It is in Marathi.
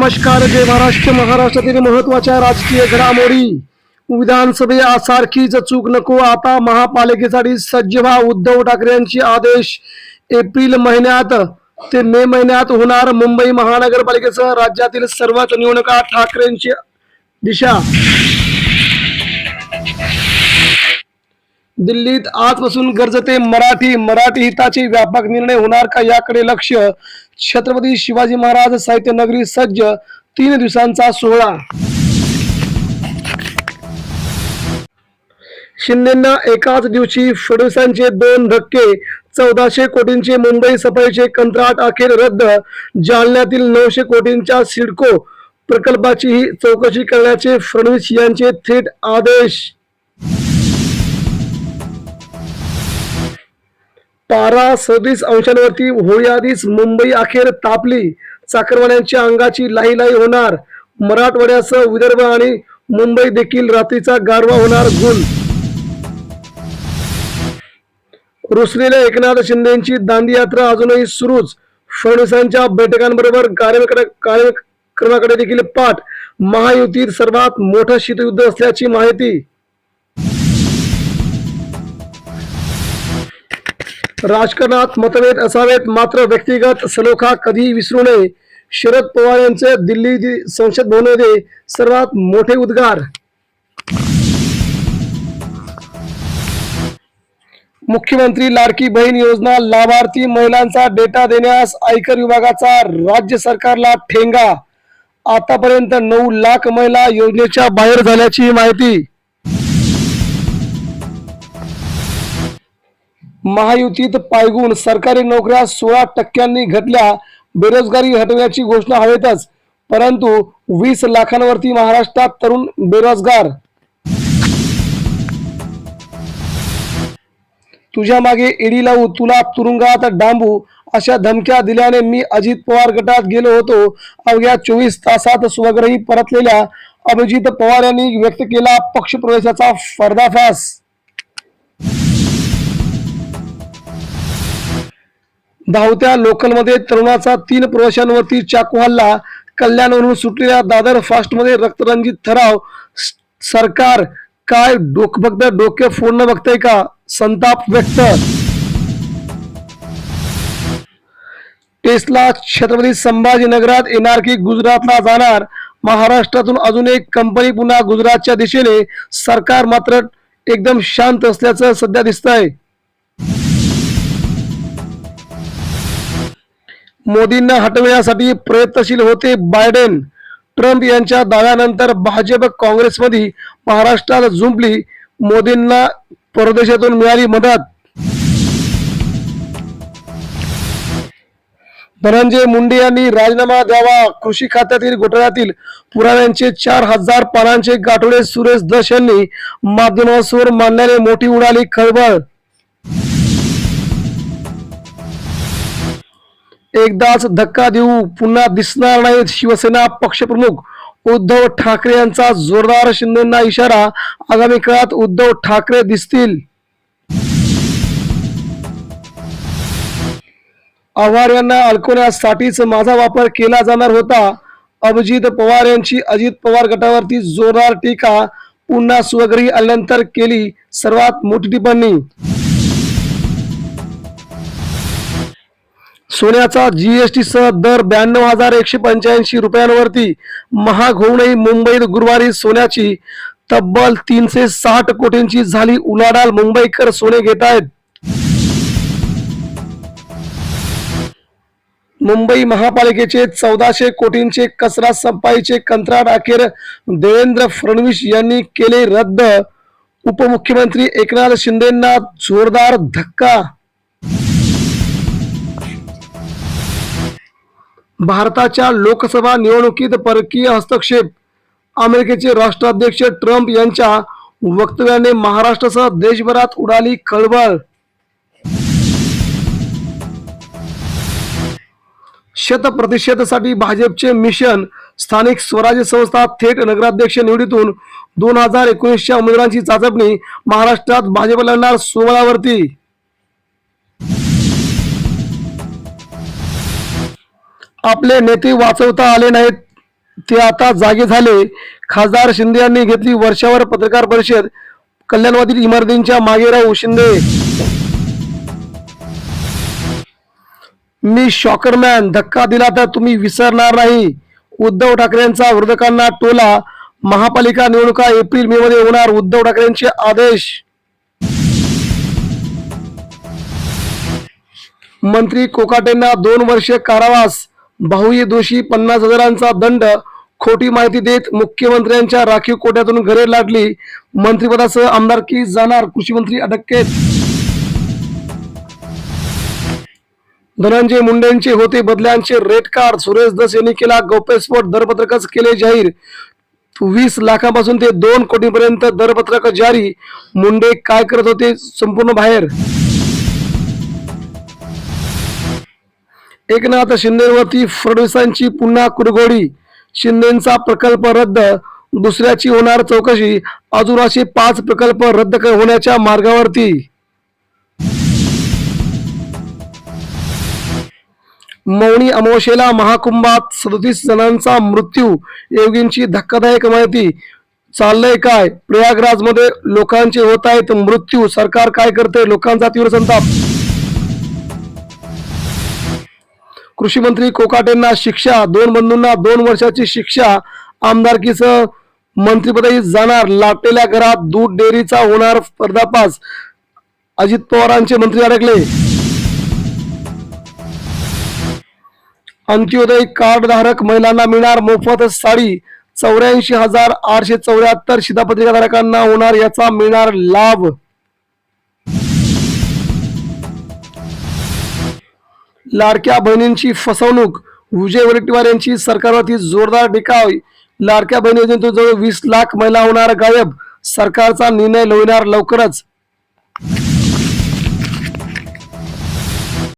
नमस्कार जय महाराष्ट्र. महाराष्ट्रातील महत्त्वाच्या राजकीय घडामोडी. विधानसभेसारखीच चूक नको आता महापालिकेसाठी सज्ज व्हा उद्धव ठाकरे यांचे आदेश. एप्रिल महिन्यात ते मे महिन्यात होणार मुंबई महानगरपालिकेसह राज्यातील सर्वच निवडणुका ठाकरेंची दिशा. दिल्लीत आजपासून गरजते मराठी. मराठी हिताचे व्यापक निर्णय होणार का याकडे लक्ष? छत्रपती शिवाजी महाराज साहित्य नगरी सज्ज तीन दिवसांचा सोहळा. शिंदेना एकाच दिवशी फडणवीसांचे दोन धक्के चौदाशे कोटींचे मुंबई सफाईचे कंत्राट अखेर रद्द जालन्यातील नऊशे कोटींच्या सिडको प्रकल्पाचीही चौकशी करण्याचे फडणवीस यांचे थेट आदेश. पारा सदीस अंशांवरती होळीआधीच मुंबई अखेर तापली. चाकरवाण्यांच्या अंगाची लाही लाही होणार. मराठवाड्यासह विदर्भ आणि मुंबई देखील रात्रीचा गारवा होणार गुल रुसलेल्या एकनाथ शिंदेची दांडी यात्रा अजूनही सुरूच. फडणवीसांच्या बैठकांबरोबर कार्यक्रम कार्यक्रमाकडे देखील पाठ. महायुतीत सर्वात मोठं शीतयुद्ध असल्याची माहिती राजकारणात मतभेद असावेत मात्र व्यक्तिगत सलोखा कधी विसरू नये. शरद पवार यांचे दिल्ली संसद भवनामध्ये सर्वात मोठे उद्गार. मुख्यमंत्री लाडकी बहीण योजना लाभार्थी महिलांचा डेटा देण्यास आयकर विभागाचा राज्य सरकारला ठेंगा. आतापर्यंत नऊ लाख महिला योजनेच्या बाहेर झाल्याची माहिती. महायुतीत पायगुण सरकारी नोकऱ्या सोळा टक्क्यांनी घटल्या बेरोजगारी हटवण्याची घोषणा हवेतच परंतु वीस लाखांवरती महाराष्ट्रात तरुण बेरोजगार. तुझ्या मागे इडी लावू तुला तुरुंगात डांबू अशा धमक्या दिल्याने मी अजित पवार गटात गेलो होतो. अवघ्या चोवीस तासात स्वग्रही परतलेल्या अभिजित पवार यांनी व्यक्त केला पक्षप्रवेशाचा पर्दाफास धावत्या लोकलमध्ये तरुणाचा तीन प्रवाशांवरती चाकू हल्ला कल्याणवरून सुटलेल्या दादर फास्टमध्ये रक्तरंजित ठराव. सरकार काय डोक फक्त डोके फोडणं बघतंय का? संताप व्यक्त. टेस्ला छत्रपती संभाजीनगरात येणार की गुजरातला जाणार. महाराष्ट्रातून अजून एक कंपनी पुन्हा गुजरातच्या दिशेने. सरकार मात्र एकदम शांत असल्याचं सध्या दिसतंय. मोदींना हटविण्यासाठी प्रयत्नशील होते बायडेन. ट्रम्प यांच्या दाव्यानंतर भाजप काँग्रेसमध्ये महाराष्ट्रात झुंपली. मोदींना परदेशातून मिळाली मदत. धनंजय मुंडे यांनी राजीनामा द्यावा. कृषी खात्यातील घोटाळ्यातील पुराव्यांचे चार हजार पानांचे गाठोडे सुरेश दश यांनी माध्यमांसमोर मांडल्याने मोठी उडाली खळबळ. एकदाच धक्का देऊ पुन्हा दिसणार नाहीत शिवसेना पक्षप्रमुख. उद्धव ठाकरे यांचा जोरदार शिंदेना इशारा. आगामी काळात उद्धव ठाकरे दिसतील. आव्हाड यांना अडकवण्यासाठीच माझा वापर केला जाणार होता. अभिजित पवार यांची अजित पवार गटावरती जोरदार टीका. पुन्हा स्वगृही आल्यानंतर केली सर्वात मोठी टिप्पणी. सोन्याचा जीएसटी सह दर ब्याण्णव हजार एकशे पंच्याऐंशी रुपयांवरती महाग होऊनही मुंबईत गुरुवारी सोन्याची तब्बल तीनशे साठ कोटींची झाली उलाढाल मुंबईकर सोने घेत आहेत. मुंबई महापालिकेचे चौदाशे कोटींचे कचरा संपाईचे कंत्राट अखेर देवेंद्र फडणवीस यांनी केले रद्द. उपमुख्यमंत्री एकनाथ शिंदेंना जोरदार धक्का भारताच्या लोकसभा निवडणुकीत परकीय हस्तक्षेप. अमेरिकेचे राष्ट्राध्यक्ष ट्रम्प यांच्या वक्तव्याने महाराष्ट्रासह देशभरात उडाली खळबळ. शतप्रतिशतसाठी भाजपचे मिशन स्थानिक स्वराज्य संस्था थेट नगराध्यक्ष निवडीतून दोन हजार एकोणीसच्या उमेदवारांची चाचपणी महाराष्ट्रात भाजपला येणार सोहळावरती आपले नेते वाचवता आले नाहीत. ते आता जागे झाले. खासदार शिंदे यांनी घेतली वर्षावर पत्रकार परिषद. कल्याणवादील इमारतींच्या मागे राहू शिंदे. मी शॉकरमॅन धक्का दिला तर तुम्ही विसरणार नाही. उद्धव ठाकरेंचा विरोधकांना टोला. महापालिका निवडणुका एप्रिल मे मध्ये होणार उद्धव ठाकरेंचे आदेश. मंत्री कोकाटेंना दोन वर्षे कारावास. बाहुय दोषी पन्नास हजारांचा दंड खोटी माहिती देत मुख्यमंत्र्यांच्या राखीव कोट्यातून घरे लाटली. मंत्रिपदासह आमदारकी जाणार कृषी मंत्री अटकेत. धनंजय मुंडेंचे होते बदल्यांचे रेड कार्ड. सुरेश दस यांनी केला गौप्यस्फोट. दरपत्रकच केले जाहीर. वीस लाखापासून ते दोन कोटीपर्यंत दरपत्रक जारी. मुंडे काय करत होते? संपूर्ण बाहेर. एकनाथ शिंदेवरती फडणवीसांची पुन्हा कुरघोडी शिंदेचा प्रकल्प रद्द. दुसऱ्याची होणार चौकशी. अजून असे पाच प्रकल्प रद्द होण्याच्या मार्गावरती. मौनी अमावशेला महाकुंभात सदतीस जणांचा मृत्यू. योगींची धक्कादायक माहिती. चाललंय काय? प्रयागराजमध्ये लोकांचे होत आहेत मृत्यू. सरकार काय करते लोकांचा तीव्र संताप. कृषी मंत्री कोकाटेंना शिक्षा दोन बंधूंना दोन वर्षाची शिक्षा आमदारकीसह मंत्रिपदही जाणार. लाटलेल्या घरात दूध डेअरीचा होणार पर्दापास अजित पवारांचे मंत्री अडकले. अंत्योदय कार्ड धारक महिलांना मिळणार मोफत साडी चौऱ्याऐंशी हजार आठशे चौऱ्याहत्तर शिधापत्रिका धारकांना होणार याचा मिळणार लाभ. लाडक्या बहिणींची फसवणूक विजय वडेट्टीवार यांची सरकारवरती जोरदार टीका लाडक्या बहिणी योजनेतून जवळ वीस लाख महिला होणार गायब. सरकारचा निर्णय लोणार लवकरच.